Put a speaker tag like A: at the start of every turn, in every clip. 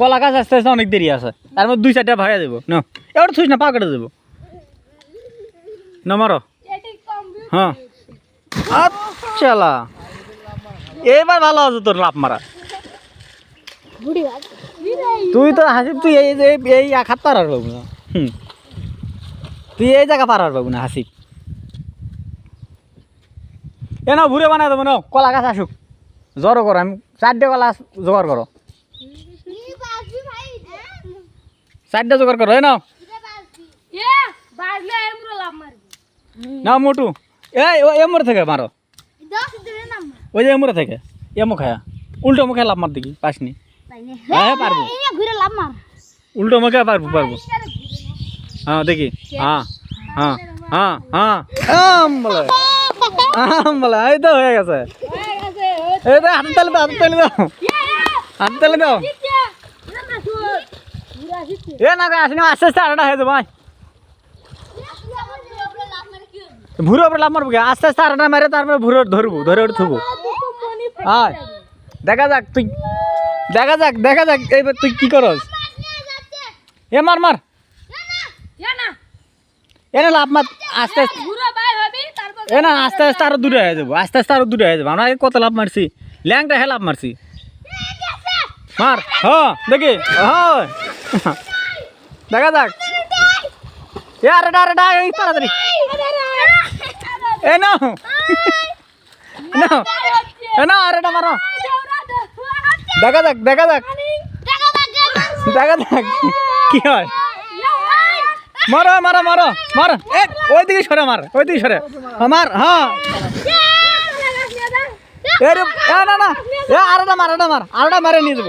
A: কলা গাছ আস্তে আস্তে অনেক দেরি আছে। তার মধ্যে দুই চারটা ভাইয়া দেবো। না এবার থুস না পা কেটে দেবো। না মারো। হ্যাঁ। আচ্ছালা। এবার ভালো আছে তোর লাভ মারা। তুই তো হাসিব, তুই এই এই হাত পারার পাবো না। হুম। তুই এই জায়গা পারার পাবো না, হাসিব। এ নাও ঘুরে বানাই দেবো, নাও। কলা গাছ আসুক। জড়ো করো, আমি চারটে কলা জোগাড় করো। চারটে জোগাড় করো নাও। নাও মোটু। এই ও এমরে থেকে মারো। ওই যে এমরে থেকে এমো খায়া উল্টো মুখে লাভ মার দেখি পাসনি হ্যাঁ পারব।
B: লাভ মার।
A: উল্টো মুখে পারব পারব। হ্যাঁ দেখি। হ্যাঁ হ্যাঁ হ্যাঁ হ্যাঁ আম বলে। আম বলে এই তো হয়ে গেছে। এই তো হাতে তালে দাও হাতে তালে দাও। হাতে তালে দাও। এ না আসনি আস্তে আস্তে আরেকটা হয়ে আয়। ভুরো উপরে লাভ মারবো? আস্তে আস্তে আরেকটা মারে তারপরে ভুরো ধরবো ধরে ওটা থুবো। আয়, দেখা যাক, তুই, দেখা যাক দেখা যাক এইবার তুই কি করস এ মার মার এনে লাভ মার আস্তে আস্তে। এ না, আস্তে আস্তে আরও দূরে হয়ে যাব, আস্তে আস্তে আরও দূরে হয়ে যাব আমরা কত লাভ মারছি ল্যাংটা হে লাভ মারছি মার। হ দেখি। হয়। দেখা যাক। এই তাড়াতাড়ি। এ নাও নাও এ মারো। দেখা যাক দেখা যাক। দেখা যাক। কি হয়? মারো মারো মারো মারো এ ওই দিকে সরে মার ওই দিকে সরে আমার হ্যাঁ। এ এ, না না। এ আরেটা মার আরেটা মার আরেটা মারে নিয়ে যাব।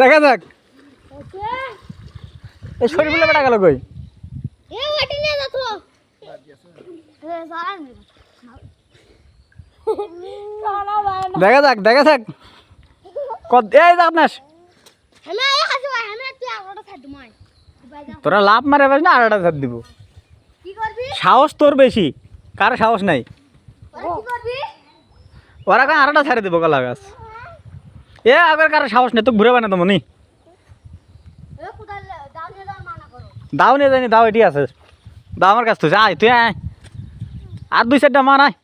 A: দেখা যাক। এই শরীর বলে বেটা গেল কই? দেখা যাক দেখা যাক। কত এই যাক নাস তোরা লাভ মারে পাস না একটা ধার দিব।
B: কি করবি?
A: সাহস তোর বেশি। কার সাহস নাই? ওরা আরেকটা ছেড়ে দেবো কলা গাছ। এ আগের কারও সাহস নেই তো ঘুরে বানা তো মনি
B: দাও নিয়ে দাও
A: দাও জানি দাও এটি আছে। দাও আমার কাছ থেকে আয় তুই আয়। আর দুই চারটা মার আয়।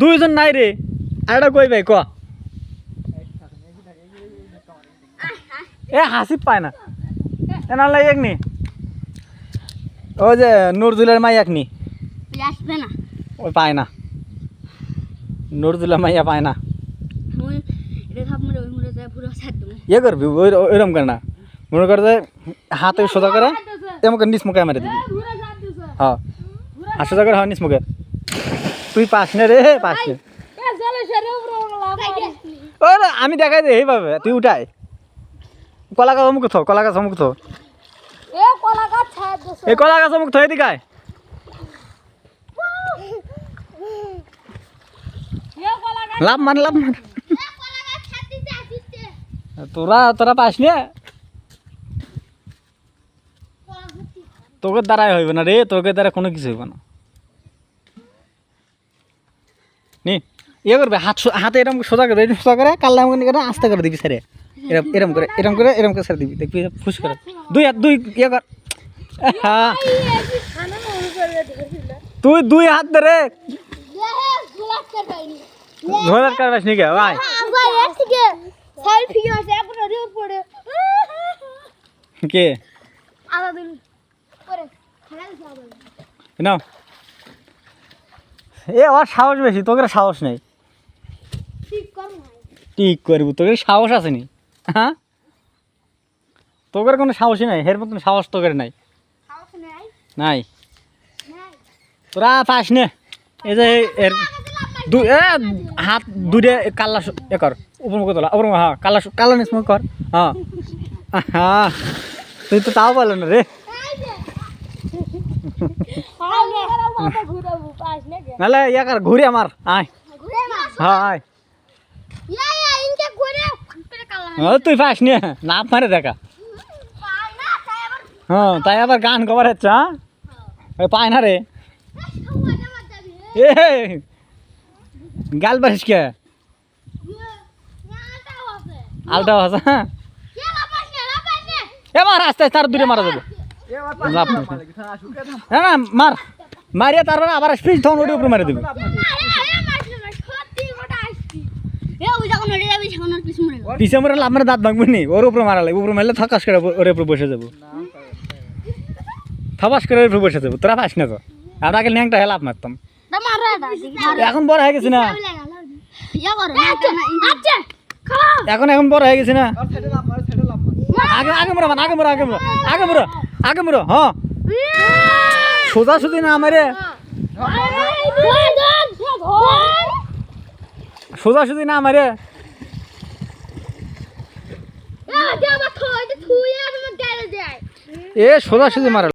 A: দুইজন নাই রে আরেকটা কই ভাই ক? এ হাসি পায় না। এ নাহলে এক নি। ও যে নুরজুলের মাই এক নি।
B: তুই
A: ওই পায় না। নুরজুলের মাইয়া পায় না। ইয়ে করবি ওই ওইরকম করে না। মনে করে যে হাতে সোজা করে এমন নিস মুখে মেরে দিবি। হ্যাঁ। হাত সোজা করে হ্যাঁ নিস মুখে। তুই পাস না রে পাস না। ও না, আমি দেখাই দে এইভাবে তুই উঠাই। কলা গাছ অমুক থো কলা গাছ অমুক থো।
B: এ কলা গাছ
A: এই কলা গাছ অমুক থো এদিকে আয়।
B: এ কলা গাছ
A: লাভ মান লাভ মান
B: কলা
A: তোরা তোরা পাস না? তোকে দ্বারাই হইব না রে তোকে দ্বারা কোনো কিছু হইবে না। নি ইয়ে করবে হাত হাতে এরম সোজা করে সোজা করে কাল্লা এমন করে আস্তে করে দিবি স্যারে এরম এরম করে এরম করে এরম করে ছেড়ে দিবি দেখবি ফুস করে। দুই হাত দুই ইয়ে কর। হ্যাঁ। তুই দুই হাত ধরে। ঝোলার কারবাস নি কে ভাই।
B: আমরা পড়ে।
A: কে? নাও। এ ওর সাহস বেশি তোকে সাহস নেই।
B: ঠিক
A: করব তোকে সাহস আছে নি? হ্যাঁ? তোকের কোনো সাহসই নাই এর মতন সাহস তোকের নাই।
B: সাহস নেই?
A: নাই।
B: নাই।
A: তোরা পাস নে। এই যে এর দু এ হাত দুইটা কাল্লা স- এ কর উপর মুখে তোলা উপর হ্যাঁ কাল্লা কাল্লা নিস মুখ কর হ্যাঁ। হ্যাঁ তুই তো তাও বলো না রে।
B: ঘুরাবো পাস না কে
A: ইয়া কর ঘুরে আমার আয়। হ্যাঁ
B: কালা
A: ও, তুই পাস নিয়ে না মারে দেখা। হ্যাঁ তাই আবার গান কবার হচ্ছে হ্যাঁ। পায় না রে। এ গাল বারিস কে? আলটা আছে হ্যাঁ।
B: না না
A: এবার আস্তে আস্তে আর দূরে মারা যাব। নেই। হ্যাঁ না, মার। মারিয়া তারপরে আবার স্পিচ তখন ওটি উপরে মারি দেবে। পিছে মরে মানে দাঁত ভাঙবো নি। ওর উপরে মারালে, উপরে মারলে থাকাস করে ওর উপরে বসে যাব। থাবাস করে ওর উপরে বসে যাব। তোরা পাস না তো। আমরা আগে ল্যাংটা হেলাপ মারতাম। এখন বড় হয়ে গেছি না। এখন এখন বড় হয়ে গেছি না। আগে আগে মরো আগে মরো আগে মরো আগে মরো আগে মরো হ্যাঁ সোজা সুজি না আমারে। সোজা সুজি না আমারে। এ সোজা সুজি মারা